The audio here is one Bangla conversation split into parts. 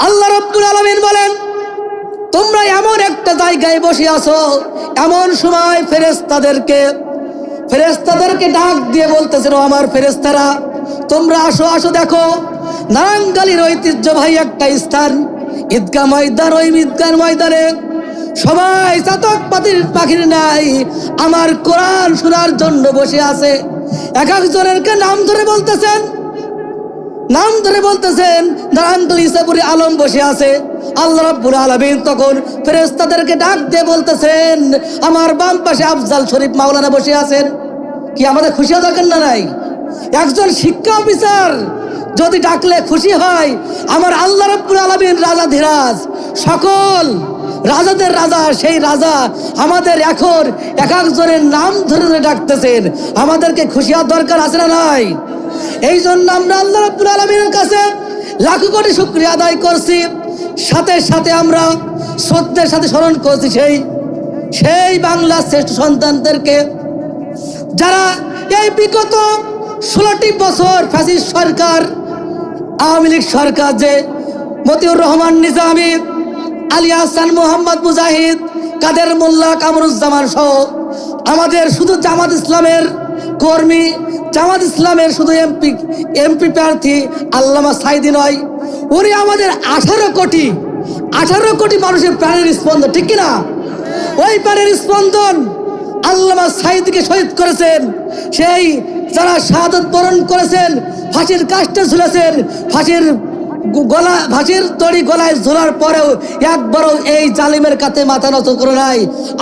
আল্লাহ রব্বুল আলমিন বলেন, তোমরা এমন একটা জায়গায় বসে আছো, এমন সময় ফেরেস্তাদেরকে ফেরেস্তাদেরকে ডাক দিয়ে বলতেছেন, "ও আমার ফেরেস্তারা তোমরা আসো আসো, দেখো নারাঙ্গালির ঐতিহ্যবাহী একটা স্থান ঈদগা ময়দান, ওই ঈদগার ময়দানে সবাই চাতক পাতির পাখির নাই আমার কোরআন শোনার জন্য বসে আছে। এক একজনেরকে নাম ধরে বলতেছেন নাম ধরে বলতেছেন নারায়ণগল ইসাপুরি আলম বসে আছে। আল্লাহ রাব্বুল আলামিন তখন ফেরেশতাদেরকে ডাক দিয়ে বলতেছেন, আমার বাম পাশে আফজাল শরীফ মাওলানা বসে আছেন। কি আমাদের খুশি দরকার না নাই? একজন শিক্ষা অফিসার যদি ডাকলে খুশি হয়, আমার আল্লাহ রাব্বুল আলামিন রাজা ধীরাজ, সকল রাজাদের রাজা, সেই রাজা আমাদের এখন এক একজনের নাম ধরে ধরে ডাকতেছেন। আমাদেরকে খুশি হওয়ার দরকার আছে না নাই? এই জন্য আমরা আল্লাহ রাব্বুল আলমীর কাছে লাখো কোটি শুক্রিয়া আদায় করছি। সাথে সাথে আমরা শ্রদ্ধের সাথে স্মরণ করছি সেই সেই বাংলার শ্রেষ্ঠ সন্তানদেরকে। যারা এই বিগত ষোলোটি বছর ফ্যাসিস্ট সরকার, আওয়ামী লীগ সরকার যে মতিউর রহমান নিজামী আলী হাসান মোহাম্মদ মুজাহিদ, কাদের মোল্লা কামরুজ্জামান সহ আমাদের শুধু জামাত ইসলামের কর্মী, জামাত ইসলামের শুধু এমপি এমপি প্রার্থী আল্লামা সাইদি নয় উনি আমাদের আঠারো কোটি আঠারো কোটি মানুষের প্রাণের স্পন্দন, ঠিক কিনা? ওই প্রাণের স্পন্দন আল্লামা সাইদিকে শহীদ করেছেন, সেই যারা শাহাদত বরণ করেছেন, ফাঁসির কাজটা ঝুলেছেন, ফাঁসির গলা ফাঁসির তড়ি গলায় ঝোলার পরেও একবারও এই জালিমের কাছে মাথা নত করে নাই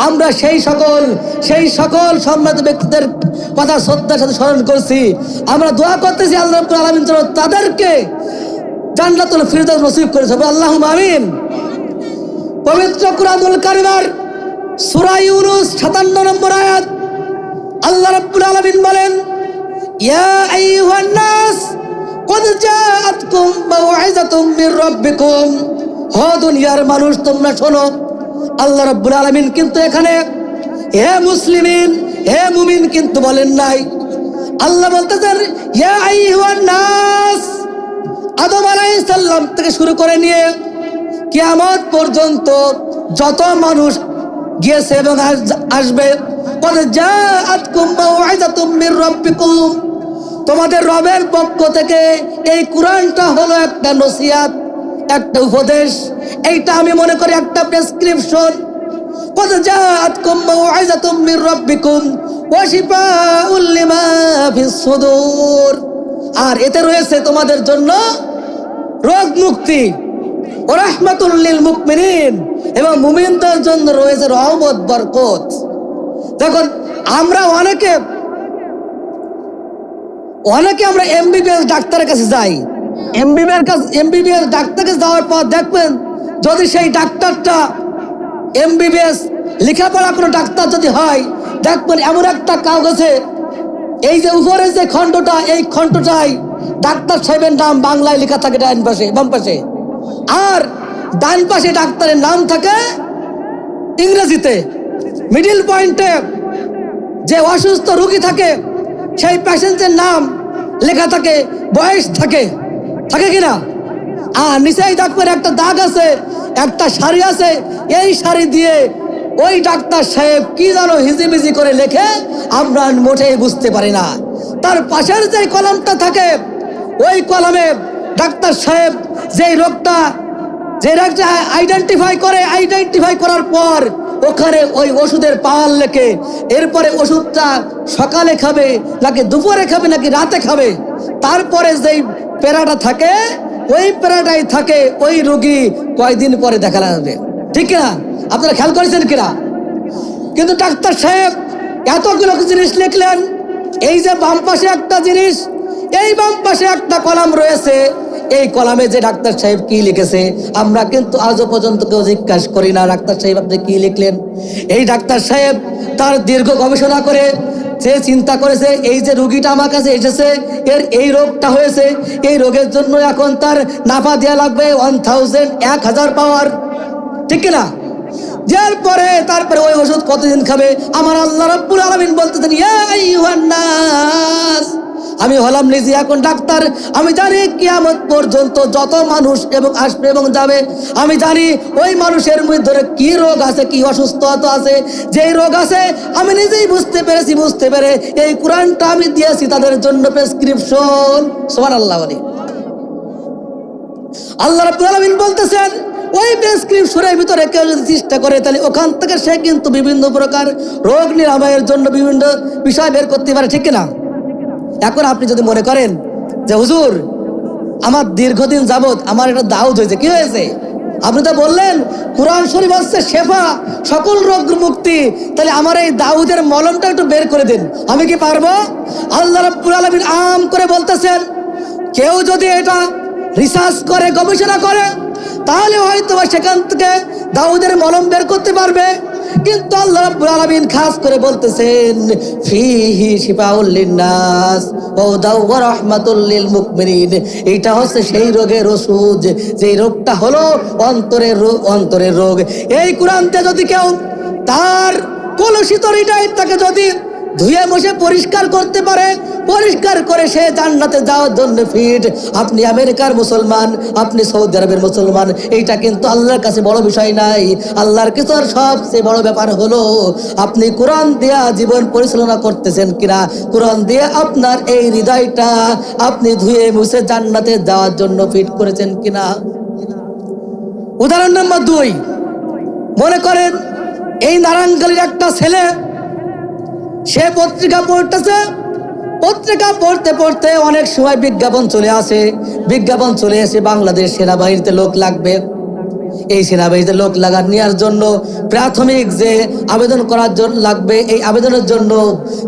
আমরা সেই সকল সেই সকল সম্মানিত ব্যক্তিদের কথা শ্রদ্ধার সাথে স্মরণ করছি আমরা দোয়া করতেছি আল্লাহ রাব্বুল আলামিন যেন তাদেরকে জান্নাতুল ফিরদাউস নসিব করেছে আল্লাহ আমিন পবিত্র কুরআনুল কারিমার সূরা ইউনুস 57 নম্বর আয়াত আল্লাহ রাব্বুল আলামিন বলেন ইয়া আইয়ুহান নাস قد جاءتكم দুনিয়ার মানুষ, তোমরা শোনো, আল্লাহ রব্বুল আলমিন কিন্তু এখানে, হে মুসলিমিন, হে মুমিন কিন্তু বলেন নাই। আল্লাহ আদম থেকে শুরু করে নিয়ে কেমন পর্যন্ত যত মানুষ গিয়েছে এবং আসবে পরে যা তোমাদের রবের পক্ষ থেকে এই কোরআনটা হলো একটা নসিয়াত একটা উপদেশ। এইটা আমি মনে করি একটা প্রেসক্রিপশন কত জাত কুম্মু উল্লিমা ফিস সুদূর। আর এতে রয়েছে তোমাদের জন্য রোগ মুক্তি। ও রাহমাতুল্লিল মুকমিনিন এবং মুমিনদের জন্য রয়েছে রহমত, বরকত। দেখুন, আমরা অনেকে অনেকে আমরা এমবিবিএস ডাক্তারের কাছে যাই। এমবিবিএস কাছে এমবিবিএস ডাক্তারের কাছে যাওয়ার পর দেখবেন যদি সেই ডাক্তারটা এমবিবিএস লেখাপড়া কোনো ডাক্তার যদি হয়, দেখবেন এমন একটা কাগজে এই যে উপরে যে খণ্ডটা, এই খণ্ডটাই ডাক্তার সাহেবের নাম বাংলায় লেখা থাকে ডান পাশে, বাম পাশে। আর ডান পাশে ডাক্তারের নাম থাকে ইংরেজিতে। মিডিল পয়েন্টে যে অসুস্থ রোগী থাকে, সেই পেশেন্টের নাম লেখা থাকে, বয়স থাকে থাকে কিনা? আর নিচেই ডাক্তার একটা দাগ আছে, একটা শাড়ি আছে, এই শাড়ি দিয়ে ওই ডাক্তার সাহেব কি যেন হিজিমিজি করে লেখে, আমরা মোটেই বুঝতে পারি না। তার পাশের যে কলমটা থাকে, ওই কলমে ডাক্তার সাহেব যেই রোগটা যে রোগটা আইডেন্টিফাই করে আইডেন্টিফাই করার পর ওখানে ওই ওষুধের পাল লেখে। এরপরে ওষুধটা সকালে খাবে, নাকি দুপুরে খাবে, নাকি রাতে খাবে। তারপরে যেই প্যারাটা থাকে, ওই প্যারাটাই থাকে ওই রোগী কয়দিন পরে দেখা যাবে ঠিক না আপনারা খেয়াল করেছেন কিনা? কিন্তু ডাক্তার সাহেব এতগুলো জিনিস লিখলেন। এই যে বাম পাশে একটা জিনিস, এই বাম পাশে একটা কলাম রয়েছে এই কলামে যে ডাক্তার সাহেব কি লিখেছে, আমরা কিন্তু আজও পর্যন্ত কেউ জিজ্ঞাসা করি না ডাক্তার সাহেব আপনি কি লিখলেন। এই ডাক্তার সাহেব তার দীর্ঘ গবেষণা করে সে চিন্তা করেছে, এই যে রুগীটা আমার কাছে এসেছে, এর এই রোগটা হয়েছে, এই রোগের জন্য এখন তার নাফা দেওয়া লাগবে ওয়ান থাউজেন্ড এক হাজার পাওয়ার। ঠিক কিনা? যার পরে তারপরে ওই ওষুধ কতদিন খাবে? আমার আল্লাহ রাব্বুল আলামিন বলতেছেন, ইয়া আইয়ুহান নাস। আমি হলাম নিজে এখন ডাক্তার। আমি জানি কিয়ামত পর্যন্ত যত মানুষ এবং আসবে এবং যাবে। আমি জানি ওই মানুষের মধ্যে কি রোগ আছে, কি অসুস্থতা আছে। যেই রোগ আছে, আমি নিজেই বুঝতে পেরেছি, বুঝতে পেরে এই কোরআনটা আমি দিয়েছি তাদের জন্য প্রেসক্রিপশন। সোমান আল্লাহ বলি। আল্লাহ রাব্বুল বলতেছেন, ওই প্রেসক্রিপশনের ভিতরে কেউ যদি চেষ্টা করে, তাহলে ওখান থেকে সে কিন্তু বিভিন্ন প্রকার রোগ নিরাময়ের জন্য বিভিন্ন বিষয় বের করতে পারে, ঠিক না এখন আপনি যদি মনে করেন যে, হুজুর, আমার দীর্ঘদিন যাবত আমার একটা দাউদ হয়েছে। কি হয়েছে? আপনি তো বললেন, কোরআন শরীফ হচ্ছে শেফা, সকল রোগ মুক্তি। তাহলে আমার এই দাউদের মলমটা একটু বের করে দিন। আমি কি পারব? আল্লাহ রাব্বুল আলামিন আম করে বলতেছেন, কেউ যদি এটা রিসার্চ করে, গবেষণা করে, তাহলে হয়তো সেখান থেকে দাউদের মলম বের করতে পারবে। কিন্তু আল্লাহ রাব্বুল আলামিন খাস করে বলতেছেন, ফিহি শিফাউল লিন্নাস, ও দাও ওয়া রাহমাতুল লিল মুকমিনিন। এটা হচ্ছে সেই রোগের ওষুধ, যেই রোগটা হলো অন্তরের রোগ অন্তরের রোগ। এই কোরআনতে যদি কেউ তার কলুষিত হৃদয়টাকে যদি ধুয়ে মুছে পরিষ্কার করতে পারে, পরিষ্কার করে সে জান্নাতে যাওয়ার জন্য ফিট আপনি আমেরিকার মুসলমান, আপনি সৌদি আরবের মুসলমান, এইটা কিন্তু আল্লাহর কাছে বড় বিষয় নাই। আল্লাহর কিছু আর সবচেয়ে বড় ব্যাপার হলো, আপনি কোরআন দিয়া জীবন পরিচালনা করতেছেন কিনা? কোরআন দিয়ে আপনার এই হৃদয়টা আপনি ধুয়ে মুছে জান্নাতে যাওয়ার জন্য ফিট করেছেন কিনা? উদাহরণ নম্বর দুই। মনে করেন, এই নারায়ণগলির একটা ছেলে সে পত্রিকা পড়তেছে। পত্রিকা পড়তে পড়তে অনেক সময় বিজ্ঞাপন চলে আসে। বিজ্ঞাপন চলে এসে বাংলাদেশ সেনাবাহিনীতে লোক লাগবে। এই সেনাবাহিনীতে লোক লাগার নেওয়ার জন্য প্রাথমিক যে আবেদন করার জন্য লাগবে, এই আবেদনের জন্য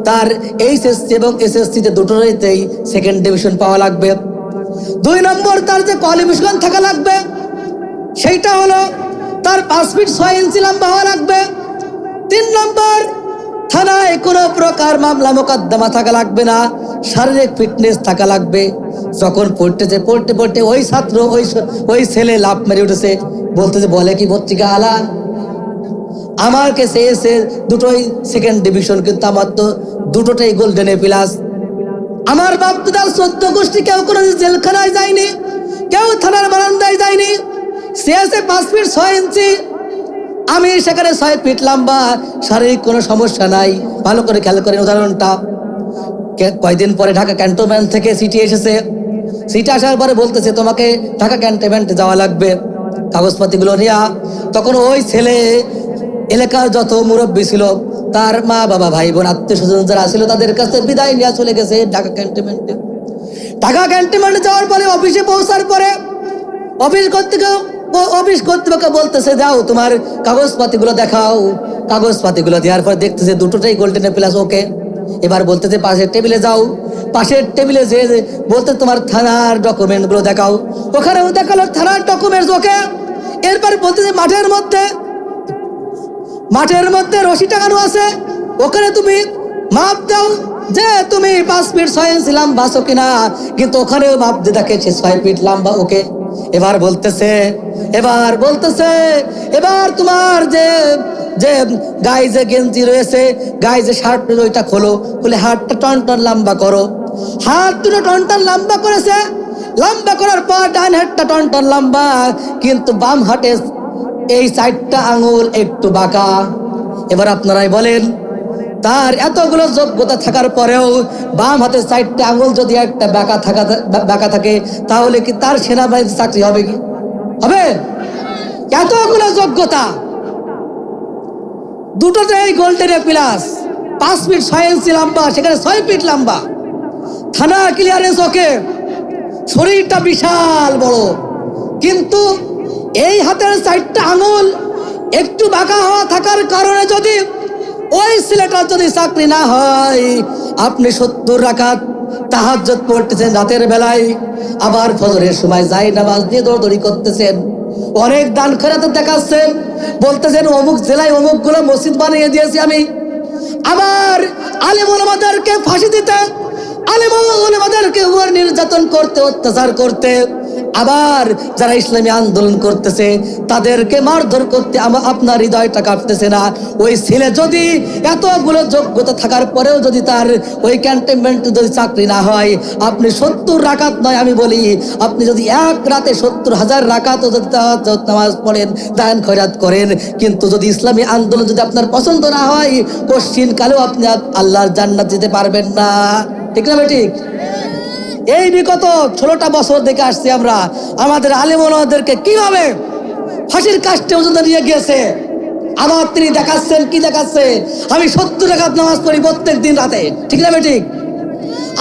তার এইচএসসি এবং এসএসসিতে দুটোতেই সেকেন্ড ডিভিশন পাওয়া লাগবে। দুই নম্বর তার যে কোয়ালিফিকেশন থাকা লাগবে, সেইটা হলো তার পাঁচ ফিট ছয় ইঞ্চি লম্বা হওয়া লাগবে। তিন নম্বর থানায় কোনো প্রকার মামলা মোকদ্দমা থাকা লাগবে না, শারীরিক ফিটনেস থাকা লাগবে। যখন পড়তেছে, পড়তে পড়তে ওই ছাত্র, ওই ওই ছেলে লাভ মেরে উঠেছে, বলতেছে, বলে কি পত্রিকা আলা? আমার কাছে এসে দুটোই সেকেন্ড ডিভিশন কিন্তু আমার তো দুটোটাই গোল্ডেনে প্লাস আমার বাপ দাদার চোদ্দ গোষ্ঠী কেউ কোনো জেলখানায় যায়নি, কেউ থানার বারান্দায় যায়নি। সে আছে পাঁচ ফিট ছয় ইঞ্চি আমি সেখানে ছয় ফিট লম্বা, শারীরিক কোনো সমস্যা নাই। ভালো করে খেয়াল করেন উদাহরণটা। কে- কয়দিন পরে ঢাকা ক্যান্টনমেন্ট থেকে সিটি এসেছে। সিটি আসার পরে বলতেছে, তোমাকে ঢাকা ক্যান্টনমেন্টে যাওয়া লাগবে। কাগজপাতিগুলো নিয়া। তখন ওই ছেলে এলাকার যত মুরব্বী ছিল, তার মা, বাবা, ভাই, বোন, আত্মীয় স্বজন যারা ছিল, তাদের কাছে বিদায় নিয়ে চলে গেছে ঢাকা ক্যান্টনমেন্টে। ঢাকা ক্যান্টনমেন্টে যাওয়ার পরে অফিসে পৌঁছার পরে অফিস কর্তৃক ও- অফিস কর্তৃপক্ষ বলতেছে, যাও তোমার কাগজপাতিগুলো দেখাও। কাগজপাতিগুলো দেওয়ার পর দেখতেছে দুটোটাই গোল্ডেন প্লাস ওকে। এবার বলতেছে, পাশের টেবিলে যাও। পাশের টেবিলে যে বলতে তোমার থানার ডকুমেন্টগুলো দেখাও। ওখানেও দেখাল থানার ডকুমেন্টস ওকে। এরপর বলতেছে, মাঠের মধ্যে মাঠের মধ্যে রশি টাঙানো আছে। ওখানে তুমি মাপ দাও যে তুমি পাঁচ ফিট ছয় ইঞ্চি লম্বা আছো কিনা। কিন্তু ওখানেও মাপ দিয়ে দেখেছে ছয় ফিট লাম্বা, ওকে। এবার বলতেছে এবার বলতেছে, এবার তোমার যে যে গায়ে যে গেঞ্জি রয়েছে, গায়ে যে শার্ট ওইটা খোলো। খুলে হাতটা টন টন লম্বা করো। হাত দুটো টন টন লম্বা করেছে। লম্বা করার পর ডান হাতটা টন টন লম্বা, কিন্তু বাম হাতে এই চারটা আঙুল একটু বাঁকা। এবার আপনারাই বলেন তার এতগুলো যোগ্যতা থাকার পরেও বাম হাতে চারটা আঙুল যদি একটা বাঁকা থাকা বাঁকা থাকে, তাহলে কি তার সেনাবাহিনীতে চাকরি হবে কি? হবে? এতগুলো যোগ্যতা। দুটোতেই গোল্ডেন প্লাস। পাঁচ ফিট ছয় ইঞ্চি লম্বা, সেখানে ছয় ফিট লম্বা। থানা ক্লিয়ারেন্স, ওকে। শরীরটা বিশাল বড়। কিন্তু এই হাতের চারটা আঙুল একটু বাঁকা হওয়া থাকার কারণে যদি ওই ছেলেটার যদি চাকরি না হয়, আপনি সত্তর রাখাত তাহাজ্জত পড়তেছেন রাতের বেলায়। আবার ফজরের সময় যাই নামাজ দিয়ে দৌড়দৌড়ি করতেছেন। অনেক দান খেরাতে দেখাচ্ছেন। বলতেছেন, অমুক জেলায় অমুকগুলো মসজিদ বানিয়ে দিয়েছি আমি। আবার আলেমুল আমাদেরকে ফাঁসি দিতে, আলেমুল আমাদেরকে উপর নির্যাতন করতে, অত্যাচার করতে। আবার যারা ইসলামী আন্দোলন করতেছে, তাদেরকে মারধর করতে আপনার হৃদয়টা কাঁপতেছে না। ওই ছেলে যদি এতগুলো যোগ্যতা থাকার পরেও যদি তার ওই ক্যান্টনমেন্টে যদি চাকরি না হয়, আপনি সত্তর রাকাত নয়, আমি বলি, আপনি যদি এক রাতে সত্তর হাজার রাকাতও যদি নামাজ পড়েন, দান খয়রাত করেন, কিন্তু যদি ইসলামী আন্দোলন যদি আপনার পছন্দ না হয় কোশ্চিন কালেও আপনি আল্লাহর জান্নাত যেতে পারবেন না। ঠিক না ঠিক? এই বিগত ষোলোটা বছর দেখে আসছি আমরা। আমাদের আলেমদেরকে কীভাবে ফাঁসির কাজটা নিয়ে গিয়েছে? আবার তিনি দেখাচ্ছেন, কি দেখাচ্ছে আমি সত্তর টাকা নামাজ পড়ি প্রত্যেক দিন রাতে। ঠিক না ঠিক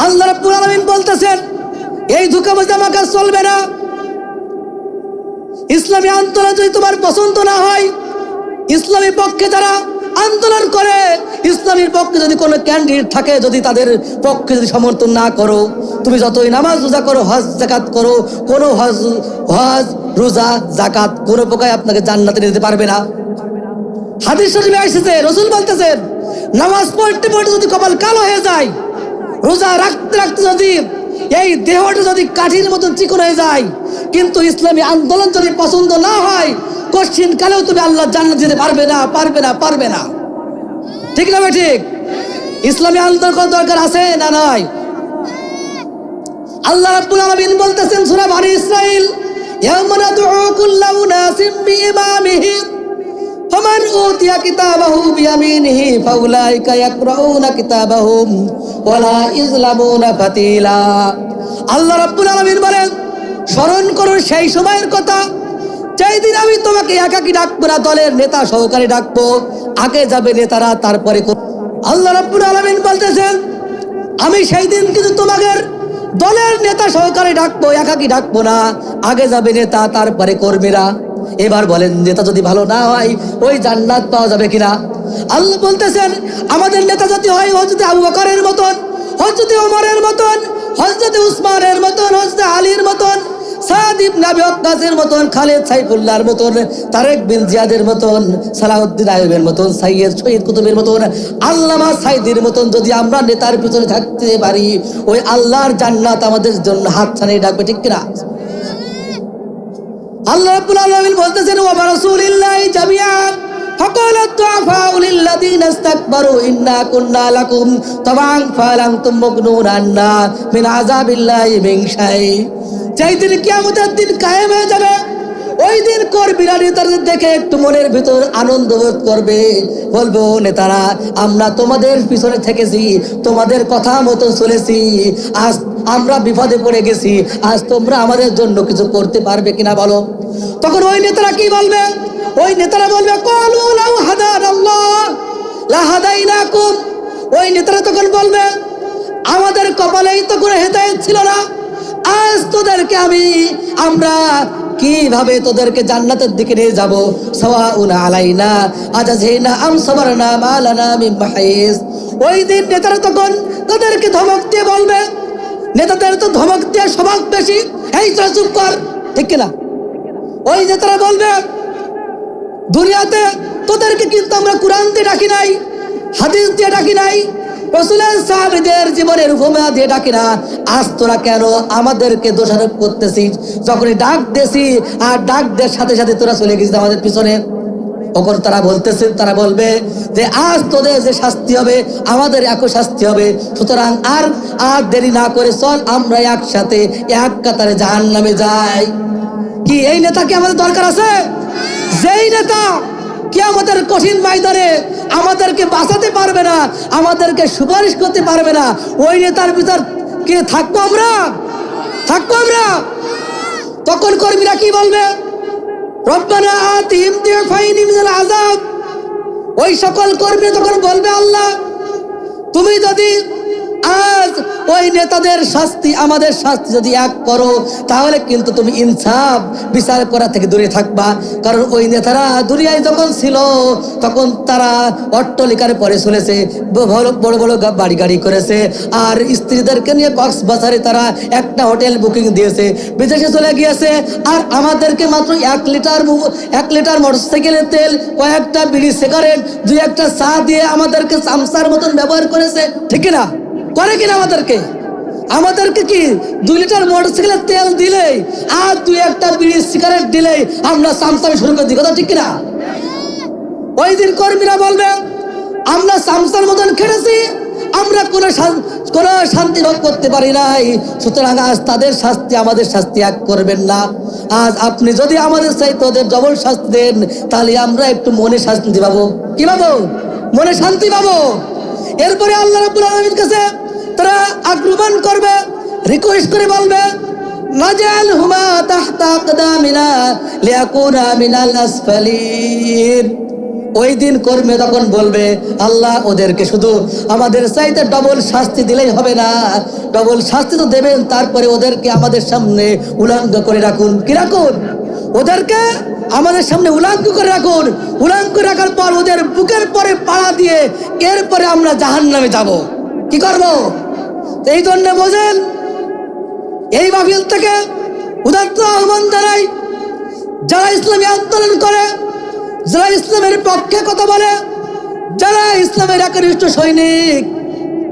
আল্লাহ আলামিন বলতেছেন, এই ধোকাবাজি আমার কাছে চলবে না। ইসলামী আন্দোলন যদি তোমার পছন্দ না হয়, ইসলামী পক্ষে যারা আন্দোলন করে। ইসলামীর পক্ষে যদি কোনো ক্যান্ডিডেট থাকে, যদি তাদের পক্ষে যদি সমর্থন না করো, তুমি যতই নামাজ রোজা করো, হজ জাকাত করো, কোনো হজ হজ, রোজা জাকাত কোনো প্রকার আপনাকে জান্নাতে নিতে পারবে না। হাদিস শরীফে এসেছে, রসুল বলতেছেন নামাজ পড়তে পড়তে যদি কপাল কালো হয়ে যায়, রোজা রাখতে রাখতে যদি এই দেহটা যদি কাঠির মতন চিকন হয়ে যায়, কিন্তু ইসলামী আন্দোলন যদি পছন্দ না হয় কঠিন কালেও তুমি আল্লাহ জান্নাত দিতে পারবে না পারবে না পারবে না ঠিক না ভাই ঠিক ইসলামী আন্দোলন করার দরকার আছে না নয় আল্লাহ রাব্বুল আলামিন বলতেছেন সূরা বনি ইসরাইল ইয়াওমা নাদউ কুল্লা উনাসিম বিইমামিহিম فمن أوتي كتابه بيمينه فأولئك يقرؤون كتابهم ولا يظلمون فتيلا আল্লাহ রাব্বুল আলামিন বলেন স্মরণ করো সেই সময়ের কথা যেই দিন আমি তোমাকে একাকি ডাকবো না, দলের নেতা সহকারে ডাকবো, আগে যাবে নেতারা, তারপরে আল্লাহ রাব্বুল আলামিন বলতেছেন, আমি সেই দিন কিন্তু তোমাদের দলের নেতা সহকারে ডাকবো, একাকি ডাকবো না, আগে যাবে নেতা, তারপরে কর্মীরা। এবার বলেন, নেতা যদি ভালো না হয়, ওই জান্নাত পাওয়া যাবে কিনা? আল্লাহ বলতেছেন, আমাদের নেতা যদি হয় হজরত আবু বকরের মতন হজরত ওমরের মতন হজরত উসমানের মতন হজরত আলীর মতন সাদ ইবনে আবি ওয়াক্কাসের মতন খালেদ সাইফুল্লাহর মতন তারেক বিন জিয়াদের মতন সালাউদ্দিন আইবের মতন সাইয়্যেদ শহীদ কুতুবের মতন আল্লামা সাইদির মতন যদি আমরা নেতার পিছনে থাকতে পারি ওই আল্লাহর জান্নাত আমাদের জন্য হাত ছানিয়ে ডাকবে ঠিক কিনা আল্লাহ রাব্বুল আলামিন বলতেছেন ওয়া রাসূলিল্লাহি জামিআন فقال الضعفاء للذين استكبروا إنا كنا لكم طبعا فلنتم مغنون عنا من عذاب الله من شيء যেই দিন কিয়ামতের দিন কায়েম হয়ে যাবে, ওই দিন কর্মীরা নেতাদের দেখে একটু মনের ভিতর আনন্দ বোধ করবে। বলব, নেতারা, আমরা তোমাদের পিছনে থেকেছি, তোমাদের কথা মতো চলেছি। আজ আমরা বিপদে পড়ে গেছি, আজ তোমরা আমাদের জন্য কিছু করতে পারবে কিনা বলো? তখন ওই নেতারা কি বলবে? ওই নেতারা বলবে ওই নেতারা তখন বলবে, আমাদের কপালেই তো কোনো হেদায়েত ছিল না। আজ তোদেরকে আমি, আমরা কীভাবে তোদেরকে জান্নাতের দিকে নিয়ে যাব? সাওয়াউন আলাইনা আজাজিনা আম সাবারনা মালানা মিন মাহিস ওই দিন নেতারা তখন তাদেরকে ধমক দিয়ে বলবে, নেতাদের তো ধমক দিয়ে স্বভাব বেশি। এই তোরা চুপ কর, ঠিক কিনা? ওই নেতারা বলবে, দুনিয়াতে তোদেরকে কিন্তু আমরা কোরআন দিয়ে ডাকি নাই হাদিস দিয়ে ডাকি নাই রসুলের সাহাবিদের জীবনের উপমা আজ তোরা কেন আমাদেরকে দোষারোপ করতেছিস? যখনই ডাক দেছি, আর সাথে সাথে তোরা চলে গেছিস আমাদের পিছনে। তারা বলতেছে তারা বলবে যে, আজ তোদের যে শাস্তি হবে, আমাদের একই শাস্তি হবে। সুতরাং আর আর দেরি না করে চল, আমরা একসাথে এক কাতারে জাহান নামে যাই। কি, এই নেতা কি আমাদের দরকার আছে? যেই নেতা কি আমাদের কঠিন ময়দানে আমাদেরকে বাঁচাতে পারবে না, আমাদেরকে সুপারিশ করতে পারবে না। ওই নেতার ভিতর কে, থাকব আমরা? থাকব আমরা? তখন কর্মীরা কি বলবে? রব্বানা ওই সকল কর্মী তখন বলবে, আল্লাহ, তুমি যদি আজ ওই নেতাদের শাস্তি, আমাদের শাস্তি যদি এক করো, তাহলে কিন্তু তুমি ইনসাফ বিচার করা থেকে দূরে থাকবা। কারণ ওই নেতারা দুনিয়ায় যখন ছিল, তখন তারা অট্টলিকার পরে চলেছে, বড় বড় বড় গাড়ি করেছে, আর স্ত্রীদেরকে নিয়ে কক্সবাজারে তারা একটা হোটেল বুকিং দিয়েছে। বিদেশে চলে গিয়েছে, আর আমাদেরকে মাত্র এক লিটার এক লিটার মোটরসাইকেলের তেল, কয়েকটা বিড়ি, সিগারেট, দুই একটা চা দিয়ে আমাদেরকে চামচার মতন ব্যবহার করেছে। ঠিক না? করে কিনা আমাদেরকে? আমাদেরকে কি দুই লিটার মোটরসাইকেলের তেল দিলে আর দুই একটা বিড়ি, সিগারেট দিলে আমরা সামসামি শুরু করে দিই? কথা ঠিক কিনা? ওই দিন কর্মীরা বলবে, আমরা সামসার মতন খেটেছি, আমরা কোনো কোনো শান্তি ভোগ করতে পারি নাই। সুতরাং আজ তাদের শাস্তি, আমাদের শাস্তি এক করবেন না। আজ আপনি যদি আমাদের চাইতে ওদের ডবল শাস্তি দেন, তাহলে আমরা একটু মনে শান্তি পাবো। কি পাবো? মনে শান্তি পাবো? এরপরে আল্লাহ রাব্বুল আলামিন কাছে তারা আক্রমণ করবে রিকোয়েস্ট করে বলবে নাজাল হুমা তাহতা আকদামিনা লিয়াকুনা মিনাল আসফালিন। ওই দিন কর্মে তখন বলবে, আল্লাহ ওদেরকে শুধু আমাদের চাইতে ডবল শাস্তি দিলেই হবে না। ডবল শাস্তি তো দেবেন, তারপরে ওদেরকে আমাদের সামনে উলঙ্গ করে রাখুন। কি রাখুন? ওদেরকে আমাদের সামনে উলাঙ্গ করে রাখুন। উলাঙ্গ রাখার পর ওদের বুকের পরে পাড়া দিয়ে এরপরে আমরা জাহান নামে যাব। কি করব? এই জন্য বোঝেন, এই মাহফিল থেকে উদাত্ত আহ্বান জানাই, যারা ইসলামী আন্দোলন করে, যারা ইসলামের পক্ষে কথা বলে, যারা ইসলামের একনিষ্ঠ সৈনিক,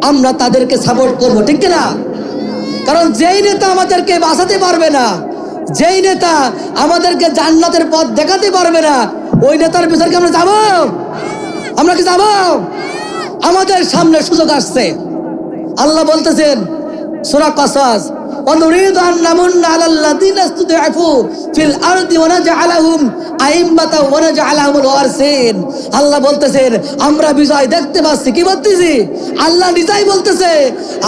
আমরা তাদেরকে সাপোর্ট করব, ঠিক না কারণ যেই নেতা আমাদেরকে বাঁচাতে পারবে না, যেই নেতা আমাদেরকে জান্নাতের পথ দেখাতে পারবে না, ওই নেতার পিছনে আমরা যাব? আমরা কি যাব? আমাদের সামনে সুযোগ আসছে। আল্লাহ বলতেছেন সূরা কসাস ونريد أن نمن على الذين استضعفوا في الأرض ونجعلهم أئمة ونجعلهم الوارثين আল্লাহ বলতেছেন আমরা বিজয় দেখতে পাচ্ছি কি বলতেছি আল্লাহ নিজেই বলতেছে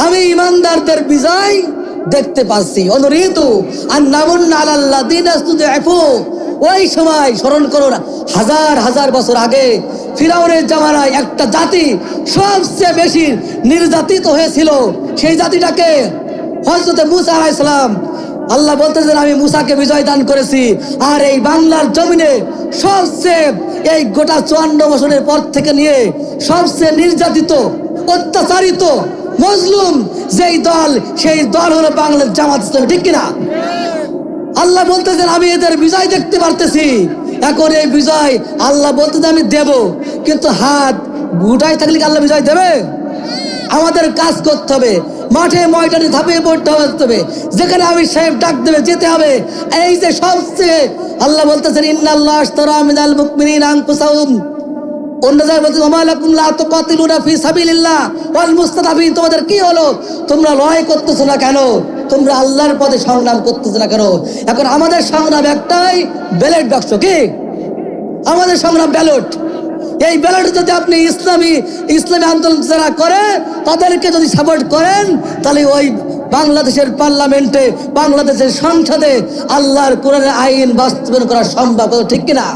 আমি ইমানদারদের বিজয় দেখতে পাচ্ছি অনুরিত আর নামুন আল্লাহ দিন ওই সময় স্মরণ করুন হাজার হাজার বছর আগে ফিরাউনের জামানায় একটা জাতি সবচেয়ে বেশি নির্যাতিত হয়েছিল। সেই জাতিটাকে হজরতে মুসা আলাইসালাম আল্লাহ বলতেছেন, আমি মুসাকে বিজয় দান করেছি। আর এই বাংলার জমিনে সবচেয়ে এই গোটা চুয়ান্ন বছরের পর থেকে নিয়ে সবচেয়ে নির্যাতিত, অত্যাচারিত, মজলুম যেই দল, সেই দল হলো বাংলার জামাত ঠিক কিনা? আল্লাহ বলতেছেন, আমি এদের বিজয় দেখতে পারতেছি। এখন এই বিজয় আল্লাহ বলতেছে, আমি দেব। কিন্তু হাত গুটাই থাকলে কি আল্লাহ বিজয় দেবে? আমাদের কাজ করতে হবে। মাঠে ময়দানে ধাপিয়ে পড়তে হবে যেখানে আমি সাহেব ডাক দেবে, যেতে হবে। এই যে সবচেয়ে, আল্লাহ বলতেছেন, ইন্নাল্লাহ আশতারা মিনাল মুকমিনিন আনফুসাহুম। অন্য জায়গায় বলতে ওমালাকুম লা তুকাতিলুনা ফি সাবিলিল্লাহ। ওয়াল মুস্তাদাফিন তোমাদের কি হলো? তোমরা লড়াই করতেছো না কেন? তোমরা আল্লাহর পথে সংগ্রাম করতেছো না কেন? এখন আমাদের সংগ্রাম একটাই, ব্যালট বাক্স কি? আমাদের সংগ্রাম ব্যালট। এই ব্যালট যদি আপনি ইসলামী ইসলামী আন্দোলন যারা করে, তাদেরকে যদি সাপোর্ট করেন, তাহলে ওই বাংলাদেশের পার্লামেন্টে, বাংলাদেশের সংসদে আল্লাহর কোরআনের আইন বাস্তবায়ন করা সম্ভব ঠিক কিনা?